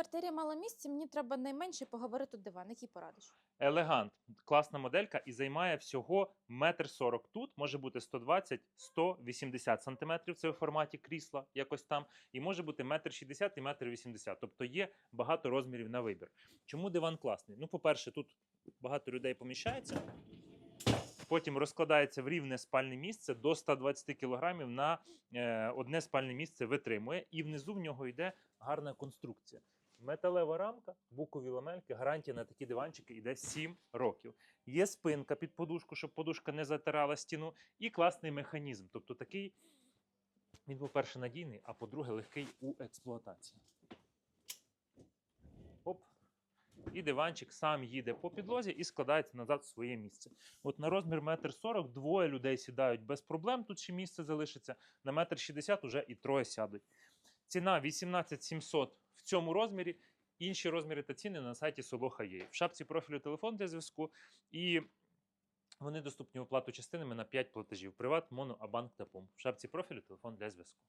квартирі мало місця, мені треба найменше поговорити диван. Який порадиш? Елегант, класна моделька і займає всього метр сорок тут. Може бути 120-180 сантиметрів. Це в форматі крісла, якось там. І може бути метр шістдесят і метр вісімдесят. Тобто є багато розмірів на вибір. Чому диван класний? Ну, по-перше, тут багато людей поміщається. Потім розкладається в рівне спальне місце до 120 кг на е, одне спальне місце витримує, і внизу в нього йде гарна конструкція. Металева рамка, букові ламельки, гарантія на такі диванчики йде 7 років. Є спинка під подушку, щоб подушка не затирала стіну, і класний механізм. Тобто такий, він, по-перше, надійний, а по-друге, легкий у експлуатації. Оп. І диванчик сам їде по підлозі і складається назад в своє місце. От на розмір метр сорок двоє людей сідають без проблем. Тут ще місце залишиться. На метр шістдесят уже і троє сядуть. Ціна 18 700 в цьому розмірі. Інші розміри та ціни на сайті Солоха. В шапці профілю телефон для зв'язку. І вони доступні оплату частинами на 5 платежів. Приват, моно, Абанк та ПУМ. В шапці профілю телефон для зв'язку.